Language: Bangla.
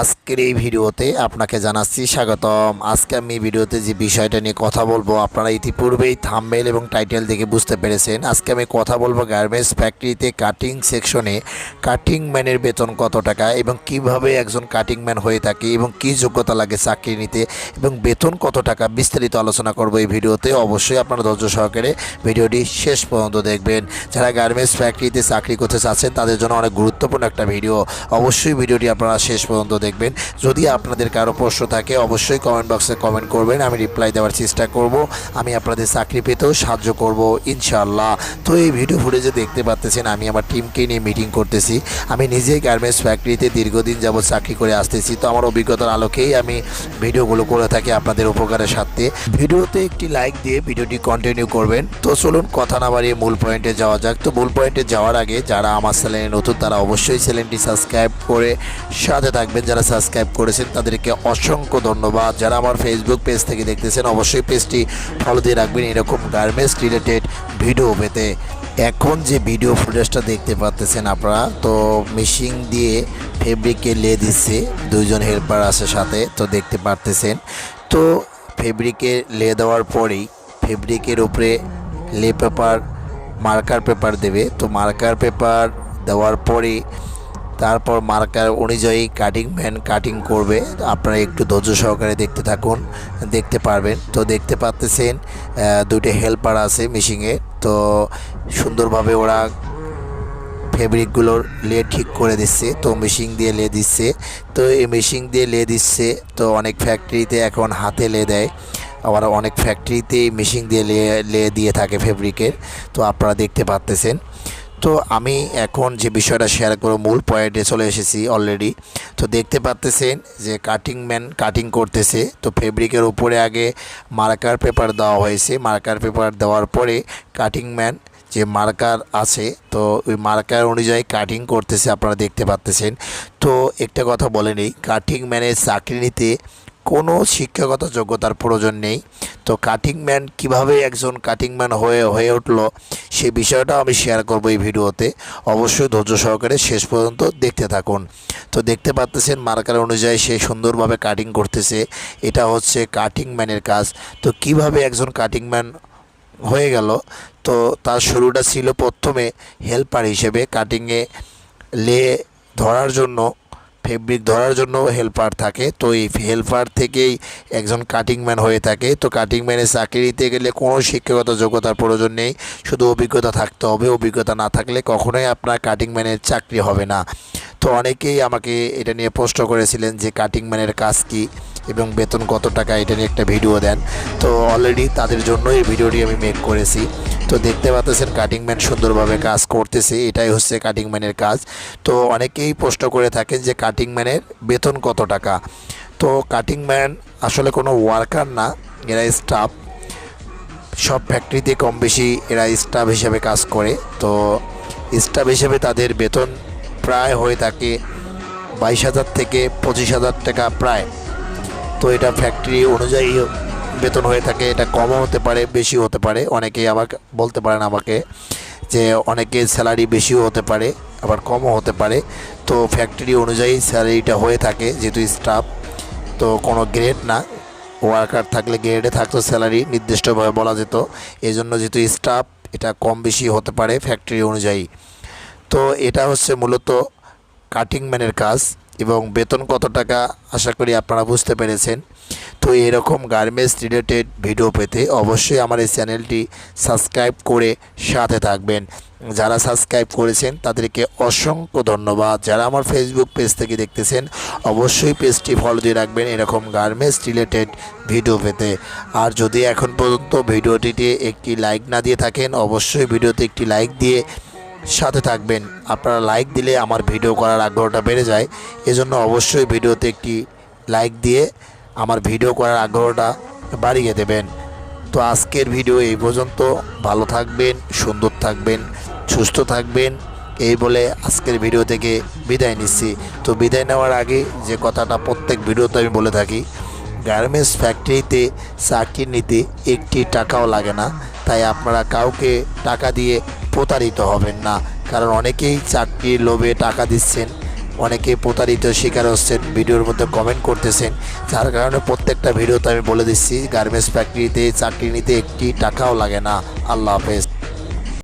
আজকের এই ভিডিওতে আপনাকে জানাচ্ছি স্বাগতম। আজকে আমি ভিডিওতে যে বিষয়টা নিয়ে কথা বলব, আপনারা ইতিপূর্বেই থাম্বেল এবং টাইটেল দেখে বুঝতে পেরেছেন। আজকে আমি কথা বলব গার্মেন্টস ফ্যাক্টরিতে কাটিং সেকশনে কাটিং ম্যানের বেতন কত টাকা এবং কীভাবে একজন কাটিং ম্যান হয়ে থাকে এবং কী যোগ্যতা লাগে চাকরি নিতে এবং বেতন কত টাকা বিস্তারিত আলোচনা করব এই ভিডিওতে। অবশ্যই আপনারা ধৈর্য সহকারে ভিডিওটি শেষ পর্যন্ত দেখবেন। যারা গার্মেন্টস ফ্যাক্টরিতে চাকরি করতে চাচ্ছেন, তাদের জন্য অনেক গুরুত্বপূর্ণ একটা ভিডিও। অবশ্যই ভিডিওটি আপনারা শেষ পর্যন্ত দেখবেন। যদি আপনাদের কারও প্রশ্ন থাকে, অবশ্যই কমেন্ট বক্সে কমেন্ট করবেন। আমি রিপ্লাই দেওয়ার চেষ্টা করব। আমি আপনাদের চাকরি পেতেও সাহায্য করব, ইনশাআল্লাহ। তো এই ভিডিও ফুটেজে দেখতে পাচ্তেছেন, আমি আমার টিমকে নিয়ে মিটিং করতেছি। আমি নিজেই গার্মেন্টস ফ্যাক্টরিতে দীর্ঘদিন যাবৎ চাকরি করে আসতেছি। তো আমার অভিজ্ঞতার আলোকেই আমি ভিডিওগুলো করে থাকি আপনাদের উপকারের সাথে। ভিডিওতে একটি লাইক দিয়ে ভিডিওটি কন্টিনিউ করবেন। তো চলুন, কথা না বাড়িয়ে মূল পয়েন্টে যাওয়া যাক। তো মূল পয়েন্টে যাওয়ার আগে যারা আমার চ্যানেলে নতুন, তারা অবশ্যই চ্যানেলটি সাবস্ক্রাইব করে সাথে থাকবেন। যারা সাবস্ক্রাইব করেছেন তাদেরকে অসংখ্য ধন্যবাদ। যারা আমার ফেসবুক পেজ থেকে দেখতেছেন, অবশ্যই পেজটি ফলো দিয়ে রাখবেন এরকম গার্মেন্টস রিলেটেড ভিডিও পেতে। এখন যে ভিডিও ফুটেজটা দেখতে পাচ্তেছেন আপনারা, তো মেশিন দিয়ে ফেব্রিকে লে দিচ্ছে, দুইজন হেল্পার আছে সাথে, তো দেখতে পারতেছেন। তো ফেব্রিকে লে দেওয়ার পরেই ফেব্রিকের উপরে লে পেপার মার্কার পেপার দেবে। তো মার্কার পেপার দেওয়ার পরে তারপর মার্কার অনুযায়ী কাটিং ম্যান কাটিং করবে। আপনারা একটু ধৈর্য সহকারে দেখতে থাকুন দেখতে পারবেন। তো দেখতে পাচ্তেছেন আহ, দুটো হেল্পার আছে মেশিনে তো সুন্দরভাবে ওরা ফেব্রিকগুলোর লে ঠিক করে দিচ্ছে। তো মেশিন দিয়ে লে দিচ্ছে। তো এই মেশিন দিয়ে লে দিচ্ছে তো অনেক ফ্যাক্টরিতে এখন হাতে লে দেয়। আবার অনেক ফ্যাক্টরিতে মেশিন দিয়ে লে লে দিয়ে থাকে ফেব্রিকের তো আপনারা দেখতে পাচ্তেছেন তো আমি এখন যে বিষয়টা শেয়ার করব, মূল পয়েন্টে চলে এসেছি অলরেডি তো দেখতে পাচ্তেছেন যে কাটিং ম্যান কাটিং করতেছে। তো ফেব্রিকের উপরে আগে মার্কার পেপার দেওয়া হয়েছে। মার্কার পেপার দেওয়ার পরে কাটিং ম্যান যে মার্কার আছে, তো ওই মার্কার অনুযায়ী কাটিং করতেছে, আপনারা দেখতে পাচ্তেছেন তো একটা কথা বলে নেই কাটিং ম্যানের চাকরি নিতে কোনো শিক্ষাগত যোগ্যতার প্রয়োজন নেই। তো কাটিং ম্যান কীভাবে একজন কাটিং ম্যান হয়ে হয়ে উঠল, সে বিষয়টাও আমি শেয়ার করব এই ভিডিওতে। অবশ্যই ধৈর্য সহকারে শেষ পর্যন্ত দেখতে থাকুন। তো দেখতে পাচ্তেছেন মার্কার অনুযায়ী সে সুন্দরভাবে কাটিং করতেছে। এটা হচ্ছে কাটিং ম্যানের কাজ। তো কীভাবে একজন কাটিং ম্যান হয়ে গেল? তো তার শুরুটা ছিল প্রথমে হেল্পার হিসেবে কাটিংয়ে লে ধরার জন্য ফেব্রিক ধরার জন্য হেল্পার থাকে। তো এই হেল্পার থেকেই একজন কাটিং ম্যান হয়ে থাকে। তো কাটিং ম্যানের চাকরি নিতে গেলে কোনো শিক্ষাগত যোগ্যতার প্রয়োজন নেই। শুধু অভিজ্ঞতা থাকতে হবে। অভিজ্ঞতা না থাকলে কখনোই আপনার কাটিং ম্যানের চাকরি হবে না। তো অনেকেই আমাকে এটা নিয়ে প্রশ্ন করেছিলেন যে কাটিং ম্যানের কাজ কী? এবং বেতন কত টাকা, এটা নিয়ে একটা ভিডিও দেন। তো অলরেডি তাদের জন্য এই ভিডিওটি আমি মেক করেছি। তো দেখতে পাচ্ছেন কাটিং ম্যান সুন্দরভাবে কাজ করতেছে। এটাই হচ্ছে কাটিং ম্যানের কাজ। তো অনেকেই প্রশ্ন করে থাকেন যে কাটিং ম্যানের বেতন কত টাকা? তো কাটিং ম্যান আসলে কোনো ওয়ার্কার না এরা স্টাফ সব ফ্যাক্টরিতে কম বেশি এরা স্টাফ হিসেবে কাজ করে। তো স্টাফ হিসেবে তাদের বেতন প্রায় হয়ে থাকে বাইশ হাজার থেকে পঁচিশ হাজার টাকা প্রায়। তো এটা ফ্যাক্টরি অনুযায়ী বেতন হয়ে থাকে, এটা কমও হতে পারে, বেশিও হতে পারে। অনেকেই আমাকে বলতে পারেন আমাকে যে অনেকে স্যালারি বেশিও হতে পারে, আবার কমও হতে পারে। তো ফ্যাক্টরি অনুযায়ী স্যালারিটা হয়ে থাকে, যেহেতু স্টাফ তো কোনো গ্রেড না। ওয়ার্কার থাকলে গ্রেডে থাকতো স্যালারি নির্দিষ্টভাবে বলা যেত। এই জন্য যেহেতু স্টাফ এটা কম বেশি হতে পারে ফ্যাক্টরি অনুযায়ী। তো এটা হচ্ছে মূলত কাটিং ম্যানের কাজ। এবং বেতন কত টাকা আশা করি আপনারা বুঝতে পেরেছেন। তো এরকম গার্মেন্টস রিলেটেড ভিডিও পেতে অবশ্যই আমার এই চ্যানেলটি সাবস্ক্রাইব করে সাথে থাকবেন। যারা সাবস্ক্রাইব করেছেন, তাদেরকে অসংখ্য ধন্যবাদ। যারা আমার ফেসবুক পেজ থেকে দেখতেছেন, অবশ্যই পেজটি ফলো দিয়ে রাখবেন এরকম গার্মেন্টস রিলেটেড ভিডিও পেতে। আর যদি এখন পর্যন্ত ভিডিওটিতে একটি লাইক না দিয়ে থাকেন, অবশ্যই ভিডিওতে একটি লাইক দিয়ে সাথে থাকবেন। আপনারা লাইক দিলে আমার ভিডিও করার আগ্রহটা বেড়ে যায়। এজন্য অবশ্যই ভিডিওতে একটি লাইক দিয়ে আমার ভিডিও করার আগ্রহটা বাড়িয়ে দেবেন। তো আজকের ভিডিও এই পর্যন্ত। ভালো থাকবেন, সুন্দর থাকবেন, সুস্থ থাকবেন। এই বলে আজকের ভিডিও থেকে বিদায় নিচ্ছি। তো বিদায় নেওয়ার আগে যে কথাটা প্রত্যেক ভিডিওতে আমি বলে থাকি গার্মেন্টস ফ্যাক্টরিতে চাকরি নিতে একটি টাকাও লাগে না। তাই আপনারা কাউকে টাকা দিয়ে প্রতারিত হবেন না। কারণ অনেকেই চাকরির লোভে টাকা দিচ্ছেন, অনেকেই প্রতারিত শিকার হচ্ছেন, ভিডিওর মধ্যে কমেন্ট করতেছেন। যার কারণে প্রত্যেকটা ভিডিওতে আমি বলে দিচ্ছি গার্মেন্টস ফ্যাক্টরিতে চাকরি নিতে একটি টাকাও লাগে না। আল্লাহ হাফেজ।